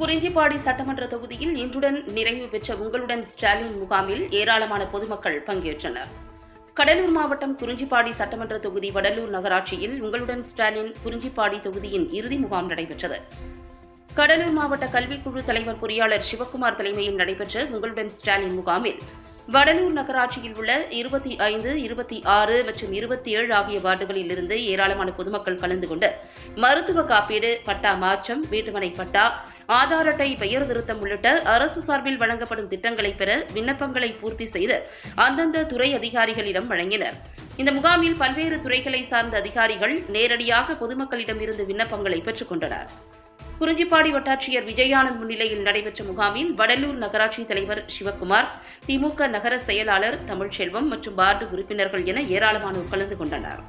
குறிஞ்சிப்பாடி சட்டமன்ற தொகுதியில் இன்றுடன் நிறைவு பெற்ற உங்களுடன் ஸ்டாலின் முகாமில் ஏராளமான பொதுமக்கள் பங்கேற்றனர். கடலூர் மாவட்டம் குறிஞ்சிப்பாடி சட்டமன்ற தொகுதி வடலூர் நகராட்சியில் உங்களுடன் ஸ்டாலின் குறிஞ்சிப்பாடி தொகுதியின் இறுதி முகாம் நடைபெற்றது. கடலூர் மாவட்ட கல்விக்குழு தலைவர் பொறியாளர் சிவக்குமார் தலைமையில் நடைபெற்ற உங்களுடன் ஸ்டாலின் முகாமில் வடலூர் நகராட்சியில் உள்ள இருபத்தி ஐந்து இருபத்தி ஆறு மற்றும் இருபத்தி ஏழு ஆகிய வார்டுகளில் இருந்து ஏராளமான பொதுமக்கள் கலந்து கொண்டு மருத்துவ காப்பீடு பட்டா மாற்றம் வீட்டுமனை பட்டா ஆதார் அட்டை பெயர் திருத்தம் உள்ளிட்ட அரசு சார்பில் வழங்கப்படும் திட்டங்களை பெற விண்ணப்பங்களை பூர்த்தி செய்து அந்தந்த துறை அதிகாரிகளிடம் வழங்கினர். இந்த முகாமில் பல்வேறு துறைகளை சார்ந்த அதிகாரிகள் நேரடியாக பொதுமக்களிடம் இருந்து விண்ணப்பங்களை பெற்றுக்கொண்டனர் குறிஞ்சிப்பாடி வட்டாட்சியர் விஜயானந்த் முன்னிலையில் நடைபெற்ற முகாமில் வடலூர் நகராட்சி தலைவர் சிவக்குமார் திமுக நகர செயலாளர் தமிழ்ச்செல்வம் மற்றும் வார்டு உறுப்பினர்கள் என ஏராளமானோர் கலந்து கொண்டனர்.